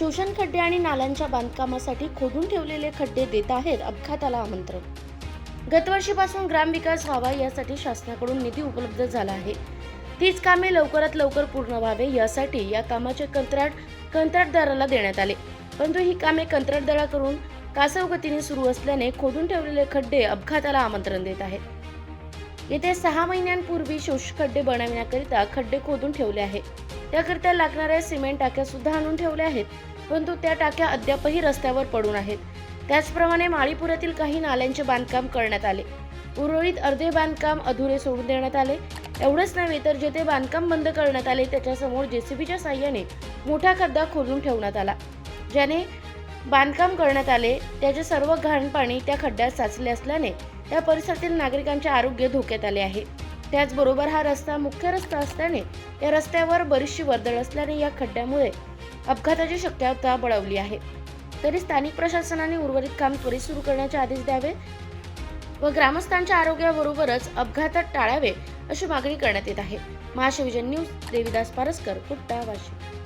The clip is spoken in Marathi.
शोषण खड्डे आणि नाल्यांच्या बांधकामासाठी खोदून ठेवलेले खड्डे देत आहेत अपघाताला आमंत्रण. गतवर्षीपासून ग्रामविकास व्हावा यासाठी शासनाकडून निधी उपलब्ध झाला आहे. तीच कामे लवकरात लवकर पूर्ण व्हावे यासाठी या कामाचे कंत्राट कंत्राटदाराला देण्यात आले. परंतु ही कामे कंत्राटदाराकडून कासव गतीने सुरू असल्याने खोदून ठेवलेले खड्डे अपघाताला आमंत्रण देत आहेत. येथे सहा महिन्यांपूर्वी शोषखड्डे बनवण्याकरिता खड्डे खोदून ठेवले आहे त्याकरिता लागणाऱ्या सिमेंट टाक्या सुद्धा आणून ठेवल्या आहेत परंतु त्या टाक्या अद्यापही रस्त्यावर पडून आहेत. त्याचप्रमाणे माळीपुरातील काही नाल्यांचे बांधकाम करण्यात आले. उर्वरित अर्धे बांधकाम अधुरे सोडून देण्यात आले. एवढंच नव्हे तर जेथे बांधकाम बंद करण्यात आले त्याच्यासमोर जेसीबीच्या साह्याने मोठा खड्डा खोदून ठेवण्यात आला ज्याने बांधकाम करण्यात आले त्याचे सर्व घाण पाणी त्या खड्ड्यात साचले असल्याने त्या परिसरातील नागरिकांचे आरोग्य धोक्यात आले आहे. त्याचबरोबर हा रस्ता मुख्य रस्ता असल्याने या रस्त्यावर बरीचशी वर्दळ असल्याने या खड्ड्यामुळे अपघाताची शक्यता बळावली आहे. तरी स्थानिक प्रशासनाने उर्वरित काम त्वरित सुरू करण्याचे आदेश द्यावे व ग्रामस्थांच्या आरोग्याबरोबरच अपघातात टाळावे अशी मागणी करण्यात येत आहे. महाशिवजन न्यूज देविदास पारसकर कुट्टा वाशिम.